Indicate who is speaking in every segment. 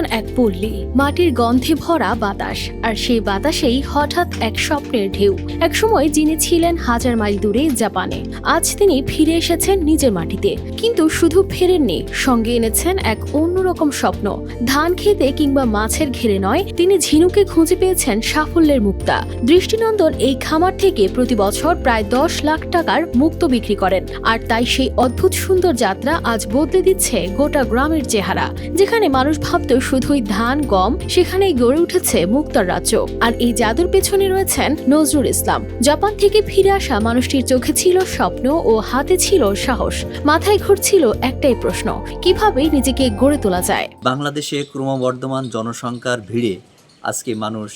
Speaker 1: নির্জন এক পল্লী, মাটির গন্ধে ভরা বাতাস, আর সেই বাতাসেই হঠাৎ এক স্বপ্নের ঢেউ। একসময় যিনি ছিলেন হাজার মাইল দূরে জাপানে, আজ তিনি ফিরে এসেছেন নিজের মাটিতে। কিন্তু শুধু ফেরেননি, সঙ্গে এনেছেন এক অন্যরকম স্বপ্ন। ধান খেতে কিংবা মাছের ঘেরে নয়, তিনি ঝিনুকে খুঁজে পেয়েছেন সাফল্যের মুক্তা। দৃষ্টিনন্দন এই খামার থেকে প্রতি বছর প্রায় দশ লাখ টাকার মুক্ত বিক্রি করেন, আর তাই সেই অদ্ভুত সুন্দর যাত্রা আজ বদলে দিচ্ছে গোটা গ্রামের চেহারা, যেখানে মানুষ ভাবত শুধুই ধান, গম, সেখানেই গড়ে উঠেছে মুক্তার রাজ্য। আর এই জাদুর পেছনে রয়েছেন নজরুল ইসলাম। জাপান থেকে ফিরে আসা মানুষটির চোখে ছিল স্বপ্ন ও হাতে ছিল সাহস। মাথায় ঘুরছিল একটাই প্রশ্ন, কীভাবে নিজেকে গড়ে তোলা যায়?
Speaker 2: বাংলাদেশে ক্রমবর্ধমান জনসংখ্যার ভিড়ে আজকে মানুষ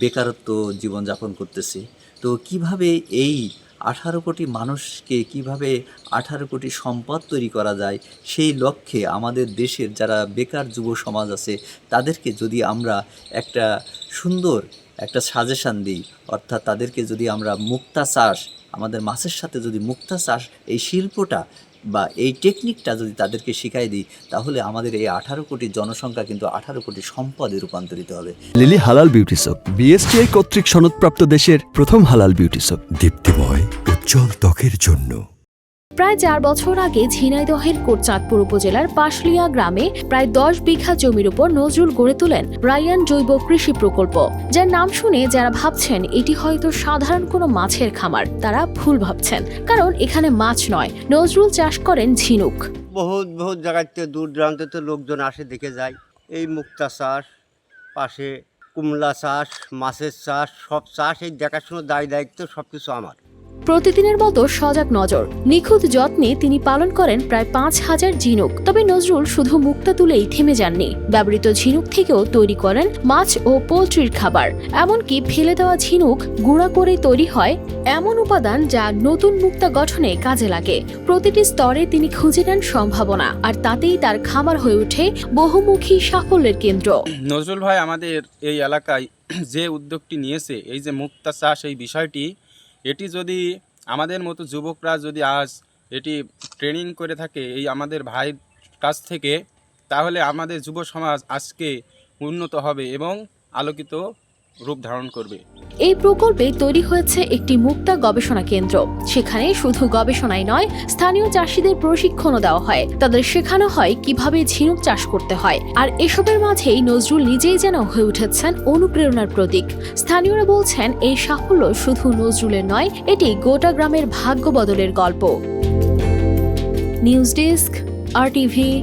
Speaker 2: বেকারত্ব জীবনযাপন করতেছে। তো কীভাবে এই আঠারো কোটি মানুষকে কীভাবে আঠারো কোটি সম্পদ তৈরি করা যায়, সেই লক্ষ্যে আমাদের দেশের যারা বেকার যুব সমাজ আছে, তাদেরকে যদি আমরা একটা সুন্দর একটা সাজেশান দিই, অর্থাৎ তাদেরকে যদি আমরা মুক্তা চাষ, আমাদের মাছের সাথে যদি মুক্তা চাষ, এই শিল্পটা বা এই টেকনিকটা যদি তাদেরকে শিখাই দিই, তাহলে আমাদের এই আঠারো কোটি জনসংখ্যা কিন্তু আঠারো কোটি সম্পদে রূপান্তরিত হবে।
Speaker 3: লিলি হালাল বিউটি সোপ বিএসটিআই কর্তৃক সনদপ্রাপ্ত দেশের প্রথম হালাল বিউটি সোপ
Speaker 4: দীপ্তিময়। উজ্জ্বল ত্বকের জন্য।
Speaker 1: প্রায় চার বছর আগে ঝিনাইদহের কোটচাঁদপুর উপজেলার পাশলিয়া গ্রামে প্রায় দশ বিঘা জমির উপর নজরুল গড়ে তোলেন রায়ান জৈব কৃষি প্রকল্প। যার নাম শুনে যারা ভাবছেন এটি হয়তো সাধারণ কোনো মাছের খামার তারা ভুল ভাবছেন। কারণ এখানে মাছ নয় নজরুল চাষ করেন ঝিনুক।
Speaker 5: বহুত বহুত জায়গাতে দূর দূরান্ত তো লোকজন আসে দেখে যায়। এই মুক্তা চাষ পাশে কুমলা চাষ মাছের চাষ সব চাষ এই দেখাশুনো দায় দায়িত্ব সব কিছু আমার।
Speaker 1: প্রতিদিনের মতো সজাগ নজর। নিখুঁত যত্নে তিনি পালন করেন প্রায় পাঁচ হাজার ঝিনুক। তবে নজরুল শুধু মুক্তা তুলেই থেমে যাননি। ব্যবহৃত ঝিনুক থেকেও তৈরি করেন মাছ ও পোলট্রির খাবার। এমনকি ফেলে দেওয়া ঝিনুক গুঁড়া করে তৈরি হয় এমন উপাদান যা নতুন মুক্তা গঠনে কাজে লাগে। প্রতিটি স্তরে তিনি খুঁজে নেন সম্ভাবনা, আর তাতেই তার খামার হয়ে ওঠে বহুমুখী সাফল্যের কেন্দ্র।
Speaker 6: নজরুল ভাই, আমাদের এই এলাকায় যে উদ্যোগটি নিয়েছে, এই যে মুক্তা চাষ, এই বিষয়টি এটি যদি আমাদের মতো যুবকরা যদি আজ এটি ট্রেনিং করে থাকে, এই আমাদের ভাই কাছ থেকে, তাহলে আমাদের যুব সমাজ আজকে উন্নত হবে এবং আলোকিত রূপ ধারণ করবে।
Speaker 1: এই প্রকল্পে তৈরি হয়েছে একটি মুক্তা গবেষণা কেন্দ্র। সেখানে শুধু গবেষণাই নয়, স্থানীয় চাষিদের প্রশিক্ষণও দেওয়া হয়। তাদের শেখানো হয় কীভাবে ঝিনুক চাষ করতে হয়। আর এসবের মাঝেই নজরুল নিজেই যেন হয়ে উঠেছেন অনুপ্রেরণার প্রতীক। স্থানীয়রা বলছেন, এই সাফল্য শুধু নজরুলের নয়, এটি গোটা গ্রামের ভাগ্য বদলের গল্প। News desk, R TV.